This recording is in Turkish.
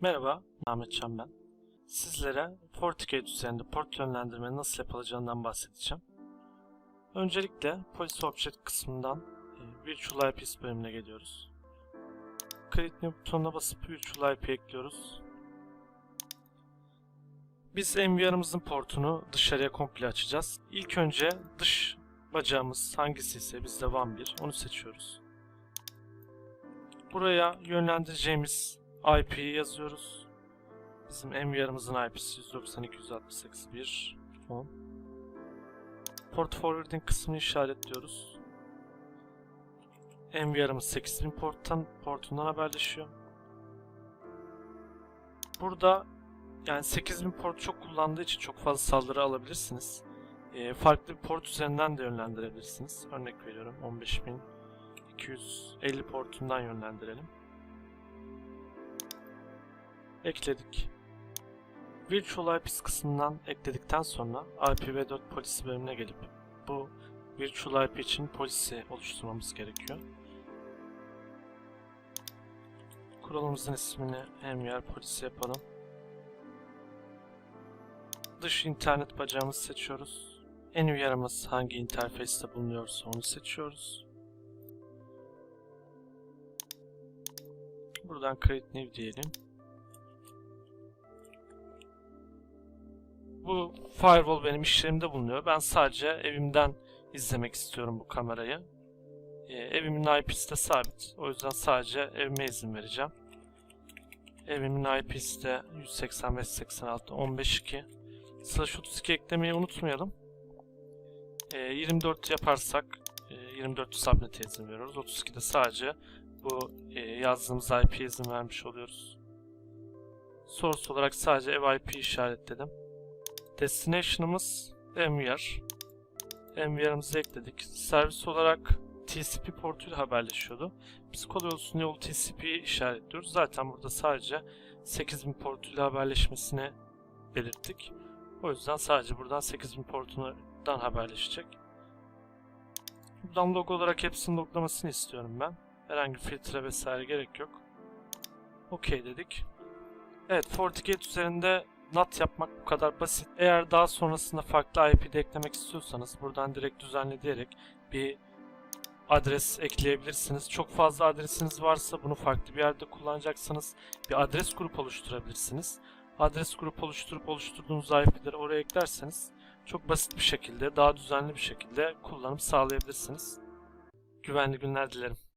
Merhaba, Ahmet Can ben. Sizlere FortiGate üzerinde port yönlendirme nasıl yapılacağından bahsedeceğim. Öncelikle Policy Object kısmından e, Virtual IPs bölümüne geliyoruz. Create New butonuna basıp Virtual IP ekliyoruz. Biz MVR'ımızın portunu dışarıya komple açacağız. İlk önce dış bacağımız hangisi ise bizde WAN 1 onu seçiyoruz. Buraya yönlendireceğimiz IP'yi yazıyoruz. Bizim MVR'ımızın IP'si 192.168.1.10 Port forwarding kısmını işaretliyoruz. MVR'ımız 8000 porttan, portundan haberleşiyor. Burada yani 8000 port çok kullandığı için çok fazla saldırı alabilirsiniz. Ee, farklı bir port üzerinden de yönlendirebilirsiniz. Örnek veriyorum 15250 portundan yönlendirelim. Ekledik. Virtual IPs kısmından ekledikten sonra IPv4 polisi bölümüne gelip bu Virtual IP için polisi oluşturmamız gerekiyor. Kuralımızın ismini MVR polisi yapalım. Dış internet bacağımızı seçiyoruz. En uyarımız hangi interface'te bulunuyorsa onu seçiyoruz. Buradan create new diyelim. Bu firewall benim işlerimde bulunuyor. Ben sadece evimden izlemek istiyorum bu kamerayı. Ee, evimin IP'si de sabit. O yüzden sadece evime izin vereceğim. Evimin IP'si de 185.86.15.2 Slash 32 eklemeyi unutmayalım. Ee, 24 yaparsak e, 24 subnet'e izin veriyoruz. 32'de sadece bu e, yazdığımız IP'ye izin vermiş oluyoruz. Source olarak sadece ev IP işaretledim. Destination'ımız MVR. MVR'ımızı ekledik. Servis olarak TCP portuyla haberleşiyordu. Biz kolay olsun yolu TCP'yi işaretliyoruz. Zaten burada sadece 8000 portuyla haberleşmesini belirttik. O yüzden sadece buradan 8000 portundan haberleşecek. Buradan log olarak hepsinin loglamasını istiyorum ben. Herhangi filtre vesaire gerek yok. OK dedik. Evet, FortiGate üzerinde NAT yapmak bu kadar basit. Eğer daha sonrasında farklı IP de eklemek istiyorsanız buradan direkt düzenle diyerek bir adres ekleyebilirsiniz. Çok fazla adresiniz varsa bunu farklı bir yerde kullanacaksanız bir adres grup oluşturabilirsiniz. Adres grup oluşturup oluşturduğunuz IP'leri oraya eklerseniz çok basit bir şekilde, daha düzenli bir şekilde kullanım sağlayabilirsiniz. Güvenli günler dilerim.